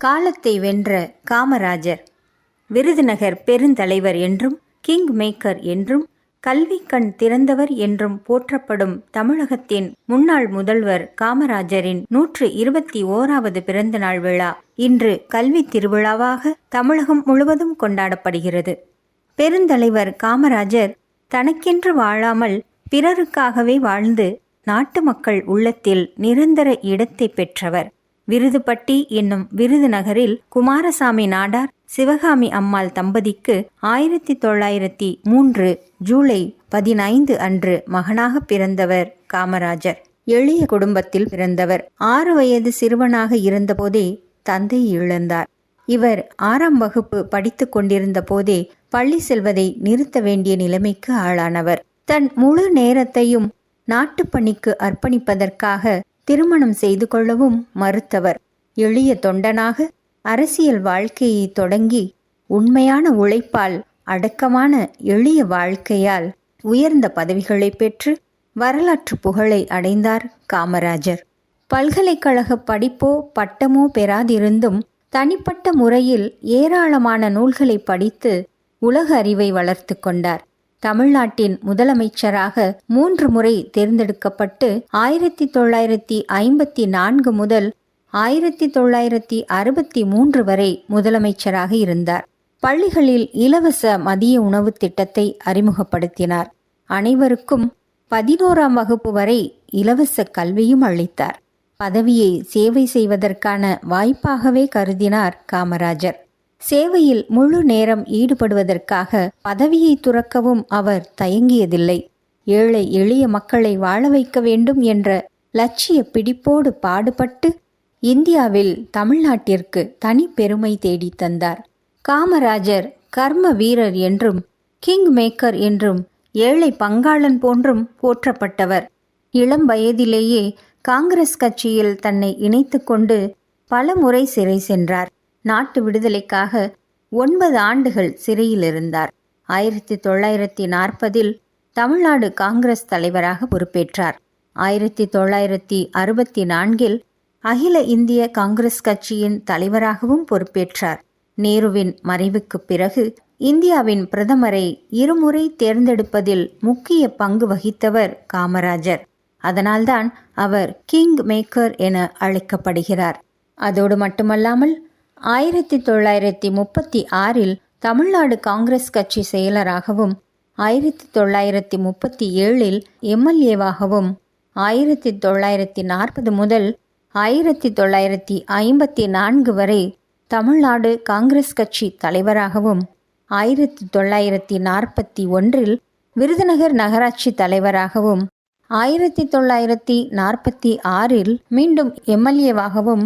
காலத்தை வென்ற காமராஜர் விருதுநகர் பெருந்தலைவர் என்றும் கிங் மேக்கர் என்றும் கல்வி கண் திறந்தவர் என்றும் போற்றப்படும் தமிழகத்தின் முன்னாள் முதல்வர் காமராஜரின் நூற்று இருபத்தி ஓராவது பிறந்தநாள் விழா இன்று கல்வி திருவிழாவாக தமிழகம் முழுவதும் கொண்டாடப்படுகிறது. பெருந்தலைவர் காமராஜர் தனக்கென்று வாழாமல் பிறருக்காகவே வாழ்ந்து நாட்டு மக்கள் உள்ளத்தில் நிரந்தர இடத்தை பெற்றவர். விருதுப்பட்டி என்னும் விருதுநகரில் குமாரசாமி நாடார் சிவகாமி அம்மாள் தம்பதிக்கு ஆயிரத்தி தொள்ளாயிரத்தி மூன்று ஜூலை பதினைந்து அன்று மகனாக பிறந்தவர் காமராஜர். எளிய குடும்பத்தில் பிறந்தவர். ஆறு வயது சிறுவனாக இருந்தபோதே தந்தை இழந்தார். இவர் ஆறாம் வகுப்பு படித்துக் கொண்டிருந்த போதே பள்ளி செல்வதை நிறுத்த வேண்டிய நிலைமைக்கு ஆளானவர். தன் முழு நேரத்தையும் நாட்டுப்பணிக்கு அர்ப்பணிப்பதற்காக திருமணம் செய்து கொள்ளவும் மறுத்தவர். எளிய தொண்டனாக அரசியல் வாழ்க்கையை தொடங்கி உண்மையான உழைப்பால் அடக்கமான எளிய வாழ்க்கையால் உயர்ந்த பதவிகளை பெற்று வரலாற்று புகழை அடைந்தார் காமராஜர். பல்கலைக்கழக படிப்போ பட்டமோ பெறாதிருந்தும் தனிப்பட்ட முறையில் ஏராளமான நூல்களை படித்து உலக அறிவை வளர்த்து கொண்டார். தமிழ்நாட்டின் முதலமைச்சராக மூன்று முறை தேர்ந்தெடுக்கப்பட்டு ஆயிரத்தி தொள்ளாயிரத்தி ஐம்பத்தி நான்கு முதல் ஆயிரத்தி தொள்ளாயிரத்தி அறுபத்தி மூன்று வரை முதலமைச்சராக இருந்தார். பள்ளிகளில் இலவச மதிய உணவு திட்டத்தை அறிமுகப்படுத்தினார். அனைவருக்கும் பதினோராம் வகுப்பு வரை இலவச கல்வியும் அளித்தார். பதவியை சேவை செய்வதற்கான வாய்ப்பாகவே கருதினார் காமராஜர். சேவையில் முழு நேரம் ஈடுபடுவதற்காக பதவியை துறக்கவும் அவர் தயங்கியதில்லை. ஏழை எளிய மக்களை வாழ வைக்க வேண்டும் என்ற லட்சிய பிடிப்போடு பாடுபட்டு இந்தியாவில் தமிழ்நாட்டிற்கு தனி பெருமை தேடி தந்தார். காமராஜர் கர்ம வீரர் என்றும் கிங் மேக்கர் என்றும் ஏழை பங்காளன் போன்றும் போற்றப்பட்டவர். இளம் வயதிலேயே காங்கிரஸ் கட்சியில் தன்னை இணைத்துக்கொண்டு பல முறை சிறை சென்றார். நாட்டு விடுதலைக்காக ஒன்பது ஆண்டுகள் சிறையில் இருந்தார். ஆயிரத்தி தொள்ளாயிரத்தி நாற்பதில் தமிழ்நாடு காங்கிரஸ் தலைவராக பொறுப்பேற்றார். ஆயிரத்தி தொள்ளாயிரத்தி அறுபத்தி நான்கில் அகில இந்திய காங்கிரஸ் கட்சியின் தலைவராகவும் பொறுப்பேற்றார். நேருவின் மறைவுக்குப் பிறகு இந்தியாவின் பிரதமரை இருமுறை தேர்ந்தெடுப்பதில் முக்கிய பங்கு வகித்தவர் காமராஜர். அதனால்தான் அவர் கிங் மேக்கர் என அழைக்கப்படுகிறார். அதோடு மட்டுமல்லாமல் ஆயிரத்தி தொள்ளாயிரத்தி முப்பத்தி ஆறில் தமிழ்நாடு காங்கிரஸ் கட்சி செயலராகவும் ஆயிரத்தி தொள்ளாயிரத்தி முப்பத்தி ஏழில் எம்எல்ஏவாகவும் ஆயிரத்தி தொள்ளாயிரத்தி நாற்பது முதல் ஆயிரத்தி தொள்ளாயிரத்தி ஐம்பத்தி நான்கு வரை தமிழ்நாடு காங்கிரஸ் கட்சி தலைவராகவும் ஆயிரத்தி தொள்ளாயிரத்தி நாற்பத்தி ஒன்றில் விருதுநகர் நகராட்சி தலைவராகவும் ஆயிரத்தி தொள்ளாயிரத்தி நாற்பத்தி ஆறில் மீண்டும் எம்எல்ஏவாகவும்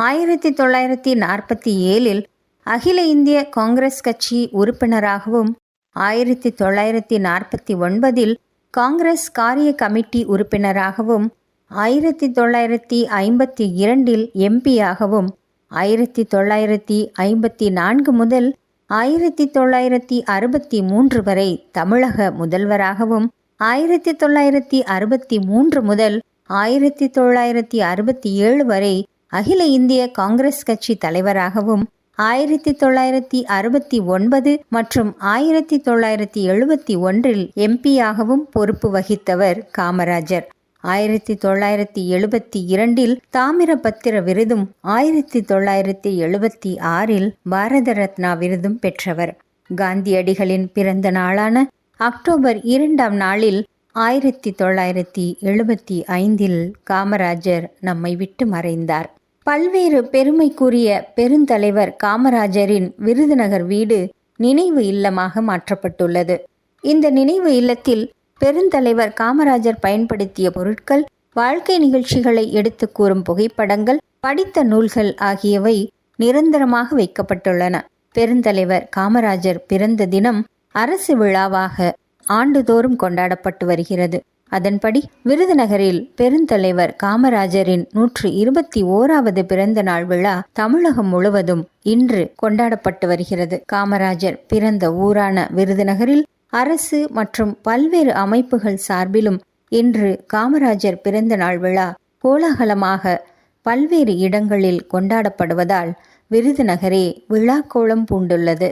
ஆயிரத்தி தொள்ளாயிரத்தி நாற்பத்தி ஏழில் அகில இந்திய காங்கிரஸ் கட்சி உறுப்பினராகவும் ஆயிரத்தி தொள்ளாயிரத்தி நாற்பத்தி ஒன்பதில் காங்கிரஸ் காரிய கமிட்டி உறுப்பினராகவும் ஆயிரத்தி தொள்ளாயிரத்தி ஐம்பத்தி இரண்டில் எம்பியாகவும் ஆயிரத்தி தொள்ளாயிரத்தி ஐம்பத்தி நான்கு முதல் ஆயிரத்தி தொள்ளாயிரத்தி அறுபத்தி மூன்று வரை தமிழக முதல்வராகவும் ஆயிரத்தி தொள்ளாயிரத்தி அறுபத்தி மூன்று முதல் ஆயிரத்தி தொள்ளாயிரத்தி அறுபத்தி ஏழு வரை அகில இந்திய காங்கிரஸ் கட்சி தலைவராகவும் ஆயிரத்தி தொள்ளாயிரத்தி அறுபத்தி ஒன்பது மற்றும் ஆயிரத்தி தொள்ளாயிரத்தி எழுபத்தி ஒன்றில் எம்பியாகவும் பொறுப்பு வகித்தவர் காமராஜர். ஆயிரத்தி தொள்ளாயிரத்தி எழுபத்தி இரண்டில் தாமிரபத்திர விருதும் ஆயிரத்தி தொள்ளாயிரத்தி எழுபத்தி ஆறில் பாரத ரத்னா விருதும் பெற்றவர். காந்தியடிகளின் பிறந்த நாளான அக்டோபர் இரண்டாம் நாளில் ஆயிரத்தி தொள்ளாயிரத்தி எழுபத்தி ஐந்தில் காமராஜர் நம்மை விட்டு மறைந்தார். பல்வேறு பெருமைக்குரிய பெருந்தலைவர் காமராஜரின் விருதுநகர் வீடு நினைவு இல்லமாக மாற்றப்பட்டுள்ளது. இந்த நினைவு இல்லத்தில் பெருந்தலைவர் காமராஜர் பயன்படுத்திய பொருட்கள் வாழ்க்கை நிகழ்ச்சிகளை எடுத்து கூறும் புகைப்படங்கள் படித்த நூல்கள் ஆகியவை நிரந்தரமாக வைக்கப்பட்டுள்ளன. பெருந்தலைவர் காமராஜர் பிறந்த தினம் அரசு விழாவாக ஆண்டுதோறும் கொண்டாடப்பட்டு வருகிறது. அதன்படி விருதுநகரில் பெருந்தலைவர் காமராஜரின் நூற்று இருபத்தி ஓராவது பிறந்த நாள் விழா தமிழகம் முழுவதும் இன்று கொண்டாடப்பட்டு வருகிறது. காமராஜர் பிறந்த ஊரான விருதுநகரில் அரசு மற்றும் பல்வேறு அமைப்புகள் சார்பிலும் இன்று காமராஜர் பிறந்த நாள் விழா கோலாகலமாக பல்வேறு இடங்களில் கொண்டாடப்படுவதால் விருதுநகரே விழாக்கோலம் பூண்டுள்ளது.